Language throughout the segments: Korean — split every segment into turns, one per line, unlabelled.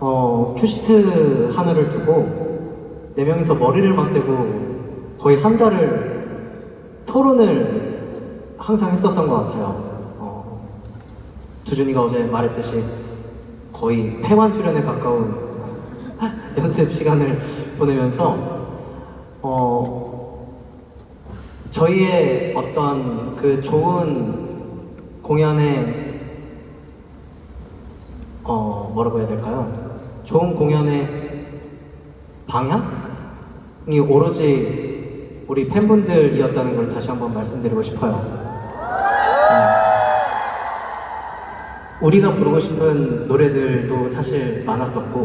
어, 큐시트 하나를 두고 네 명이서 머리를 맞대고 거의 한 달을 토론을 항상 했었던 것 같아요. 어, 두준이가 어제 말했듯이 거의 폐완 수련에 가까운 연습 시간을 보내면서 어, 저희의 어떤 그 좋은 공연의 어 뭐라고 해야 될까요? 좋은 공연의 방향이 오로지 우리 팬분들이었다는 걸 다시 한번 말씀드리고 싶어요. 음. 우리가 부르고 싶은 노래들도 사실 많았었고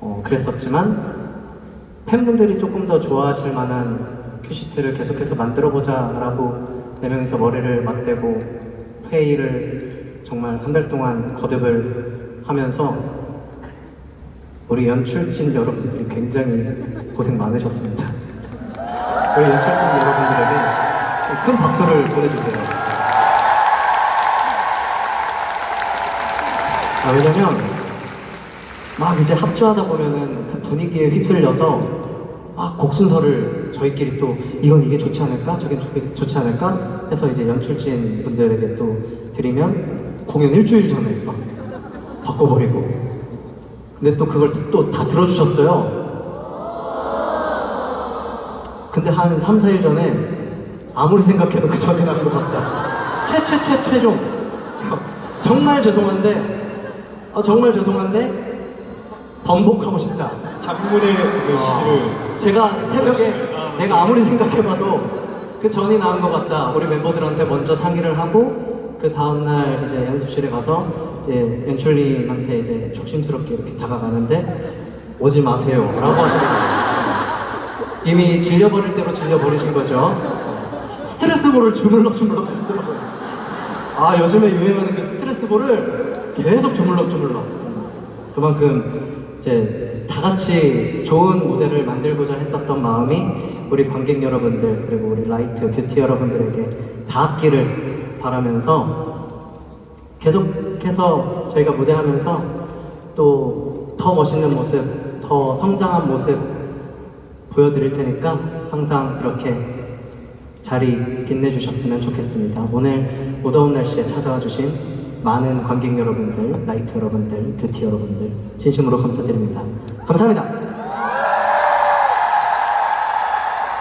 어, 그랬었지만 팬분들이 조금 더 좋아하실 만한 큐시트를 계속해서 만들어보자 라고 네 명이서 머리를 맞대고 회의를 정말 한 달 동안 거듭을 하면서 우리 연출진 여러분들이 굉장히 고생 많으셨습니다. 우리 연출진 여러분들에게 큰 박수를 보내주세요. 아, 왜냐면 막 이제 합주하다 보면은 그 분위기에 휩쓸려서 막 곡 순서를 저희끼리 또 이건 이게 좋지 않을까 저게 좋- 좋지 않을까 해서 이제 연출진 분들에게 또 드리면 공연 일주일 전에 막 바꿔버리고 근데 또 그걸 또 다 들어주셨어요. 근데 한 3, 4일 전에 아무리 생각해도 그 전에 난것 같다. 최최 최 최종. 정말 죄송한데 어, 정말 죄송한데 번복하고 싶다.
장문의 그 시를
제가 새벽에 내가 아무리 생각해봐도 그 전이 나은 것 같다. 우리 멤버들한테 먼저 상의를 하고 그 다음날 이제 연습실에 가서 이제 연출님한테 이제 조심스럽게 이렇게 다가가는데 오지 마세요라고 하시더라고요. 이미 질려버릴 대로 질려버리신 거죠. 스트레스볼을 주물럭주물럭 하시더라고요. 아 요즘에 유행하는 그 스트레스볼을 계속 주물럭주물럭. 그만큼 이제 다 같이 좋은 무대를 만들고자 했었던 마음이 우리 관객 여러분들 그리고 우리 라이트 뷰티 여러분들에게 닿았기를 바라면서 계속해서 저희가 무대하면서 또 더 멋있는 모습, 더 성장한 모습 보여드릴 테니까 항상 이렇게 자리 빛내주셨으면 좋겠습니다. 오늘 무더운 날씨에 찾아와 주신 많은 관객 여러분들, 라이트 여러분들, 뷰티 여러분들 진심으로 감사드립니다. 감사합니다.